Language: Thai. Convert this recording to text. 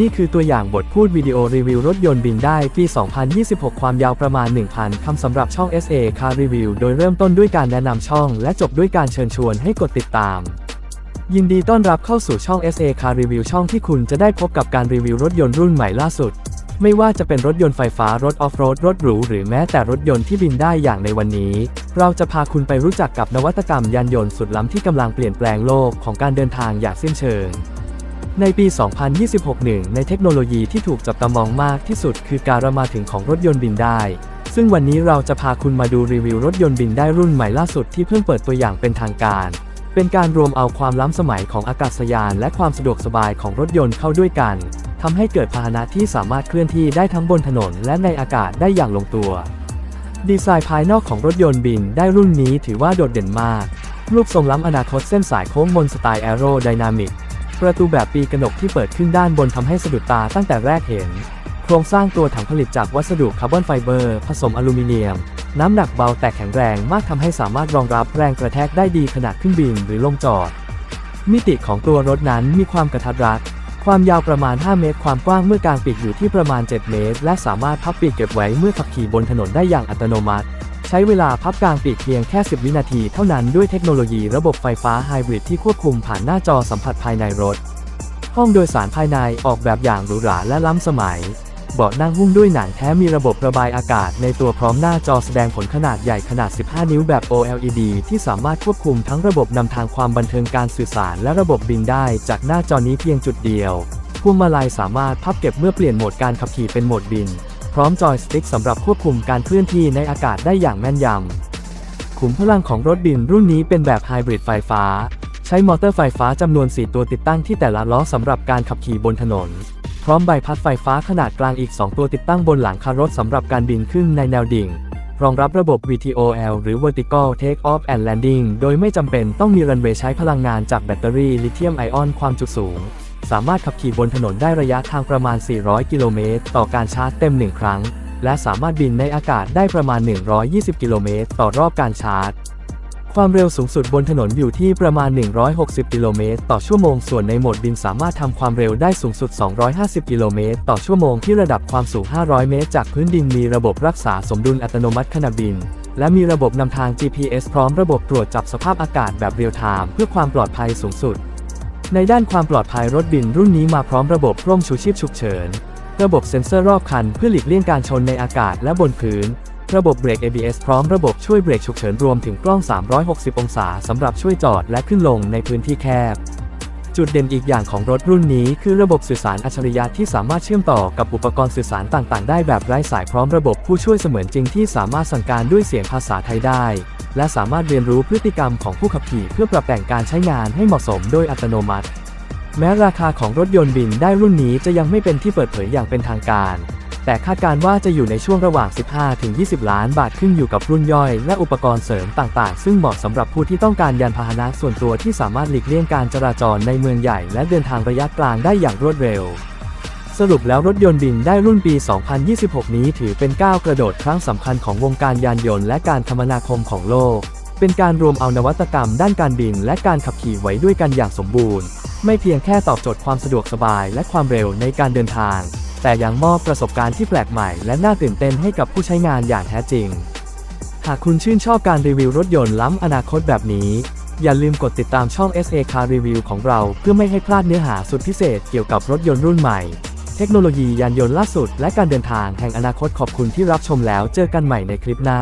นี่คือตัวอย่างบทพูดวิดีโอรีวิวรถยนต์บินได้ปี 2026 ความยาวประมาณ 1,000 คำสำหรับช่อง SA Car Review โดยเริ่มต้นด้วยการแนะนำช่อง และจบด้วยการเชิญชวนให้กดติดตาม ยินดีต้อนรับเข้าสู่ช่อง SA Car Review ช่องที่คุณจะได้พบกับการรีวิวรถยนต์รุ่นใหม่ล่าสุด ไม่ว่าจะเป็นรถยนต์ไฟฟ้ารถออฟโรดรถหรูหรือแม้แต่รถยนต์ที่บินได้อย่างในวันนี้ เราจะพาคุณไปรู้จักกับนวัตกรรมยานยนต์สุดล้ำที่กำลังเปลี่ยนแปลงโลกของการเดินทางอย่างสิ้นเชิง ในปี 2026 หนึ่งในเทคโนโลยีที่ถูกจับตามองมากที่สุด คือการมาถึงของรถยนต์บินได้ ซึ่งวันนี้เราจะพาคุณมาดูรีวิวรถยนต์บินได้รุ่นใหม่ล่าสุดที่เพิ่งเปิดตัวอย่างเป็นทางการ เป็นการรวมเอาความล้ำสมัยของอากาศยาน และความสะดวกสบายของรถยนต์เข้าด้วยกันทำให้เกิดพาหนะที่สามารถเคลื่อนที่ได้ทั้งบนถนน และในอากาศได้อย่างลงตัว ดีไซน์ภายนอกของรถยนต์บินได้รุ่นนี้ถือว่าโดดเด่นมาก รูปทรงล้ำอนาคตเส้นสายโค้งมนสไตล์แอโรไดนามิก ประตูแบบปีกระหนกที่เปิดขึ้นด้านบนทำให้สะดุดตาตั้งแต่แรกเห็น โครงสร้างตัวถังผลิตจากวัสดุคาร์บอนไฟเบอร์ ผสมอลูมิเนียม น้ำหนักเบาแต่แข็งแรงมากทำให้สามารถรองรับแรงกระแทกได้ดีขณะขึ้นบินหรือลงจอด มิติของตัวรถนั้นมีความกระทัดรัดความยาวประมาณ 5 เมตร ความกว้างเมื่อกลางปีกอยู่ที่ประมาณ 7 เมตร และสามารถพับปีกเก็บไว้เมื่อขับขี่บนถนนได้อย่างอัตโนมัติ ใช้เวลาพับกลางปีกเพียงแค่ 10 วินาทีเท่านั้นด้วยเทคโนโลยีระบบไฟฟ้าไฮบริดที่ควบคุมผ่านหน้าจอสัมผัสภายในรถ ห้องโดยสารภายในออกแบบอย่างหรูหราและล้ำสมัย เบาะนั่งหุ้มด้วยหนังแท้มีระบบระบายอากาศในตัวพร้อมหน้าจอแสดงผลขนาดใหญ่ขนาด 15 นิ้วแบบ OLED ที่สามารถควบคุมทั้งระบบนำทางความบันเทิงการสื่อสารและระบบบินได้จากหน้าจอนี้เพียงจุดเดียวพวงมาลัยสามารถพับเก็บเมื่อเปลี่ยนโหมดการขับขี่เป็นโหมดบิน พร้อมจอยสติ๊กสำหรับควบคุมการเคลื่อนที่ในอากาศได้อย่างแม่นยำ ขุมพลังของรถบินรุ่นนี้เป็นแบบไฮบริดไฟฟ้า ใช้มอเตอร์ไฟฟ้าจำนวน 4 ตัวติดตั้งที่แต่ละล้อสำหรับการขับขี่บนถนน พร้อมใบพัดไฟฟ้าขนาดกลางอีก 2 ตัวติดตั้งบนหลังคารถสำหรับการบินขึ้นในแนวดิ่ง รองรับระบบ VTOL หรือ Vertical Take Off and Landing โดยไม่จำเป็นต้องมีรันเวย์ใช้พลังงานจากแบตเตอรี่ลิเธียมไอออนความจุสูง สามารถขับขี่บนถนนได้ระยะทางประมาณ 400 กิโลเมตร ต่อการชาร์จเต็ม 1 ครั้ง และสามารถบินในอากาศได้ประมาณ 120 กิโลเมตร ต่อรอบการชาร์จ ความเร็วสูงสุดบนถนนอยู่ที่ประมาณ 160 กิโลเมตร ต่อชั่วโมง ส่วนในโหมดบินสามารถทำความเร็วได้สูงสุด 250 กิโลเมตร ต่อชั่วโมงที่ระดับความสูง 500 เมตร จากพื้นดินมีระบบรักษาสมดุลอัตโนมัติขณะบินและมีระบบนำทาง GPS พร้อมระบบตรวจจับสภาพอากาศแบบเรียลไทม์เพื่อความปลอดภัยสูงสุด ในด้านความปลอดภัยรถบินรุ่นนี้มาพร้อมระบบร่มชูชีพฉุกเฉิน ระบบเซ็นเซอร์รอบคันเพื่อหลีกเลี่ยงการชนในอากาศและบนพื้น ระบบเบรก ABS พร้อมระบบช่วยเบรกฉุกเฉินรวมถึงกล้อง 360 องศาสำหรับช่วยจอดและขึ้นลงในพื้นที่แคบ จุดเด่นอีกอย่างของรถรุ่นนี้คือระบบสื่อสารอัจฉริยะที่สามารถเชื่อมต่อกับอุปกรณ์สื่อสารต่างๆ ได้แบบไร้สายพร้อมระบบผู้ช่วยเสมือนจริงที่สามารถสั่งการด้วยเสียงภาษาไทยได้ และสามารถเรียนรู้พฤติกรรมของผู้ขับขี่เพื่อปรับแต่งการใช้งานให้เหมาะสมโดยอัตโนมัติ แม้ราคาของรถยนต์บินได้รุ่นนี้จะยังไม่เป็นที่เปิดเผยอย่างเป็นทางการ แต่คาดการว่าจะอยู่ในช่วงระหว่าง 15-20 ล้านบาทขึ้นอยู่กับรุ่นย่อย และอุปกรณ์เสริมต่างๆ ซึ่งเหมาะสำหรับผู้ที่ต้องการยานพาหนะส่วนตัวที่สามารถหลีกเลี่ยงการจราจรในเมืองใหญ่ และเดินทางระยะกลางได้อย่างรวดเร็วสรุปแล้วรถยนต์บินได้รุ่นปี 2026 นี้ถือเป็นก้าวกระโดดครั้งสำคัญของวงการยานยนต์และการคมนาคมของโลก เป็นการรวมเอานวัตกรรมด้านการบินและการขับขี่ไว้ด้วยกันอย่างสมบูรณ์ ไม่เพียงแค่ตอบโจทย์ความสะดวกสบายและความเร็วในการเดินทาง แต่ยังมอบประสบการณ์ที่แปลกใหม่และน่าตื่นเต้นให้กับผู้ใช้งานอย่างแท้จริง หากคุณชื่นชอบการรีวิวรถยนต์ล้ำอนาคตแบบนี้ อย่าลืมกดติดตามช่อง SA Car Review ของเราเพื่อไม่ให้พลาดเนื้อหาสุดพิเศษเกี่ยวกับรถยนต์รุ่นใหม่ เทคโนโลยียานยนต์ล่าสุด และการเดินทางแห่งอนาคตขอบคุณที่รับชมแล้วเจอกันใหม่ในคลิปหน้า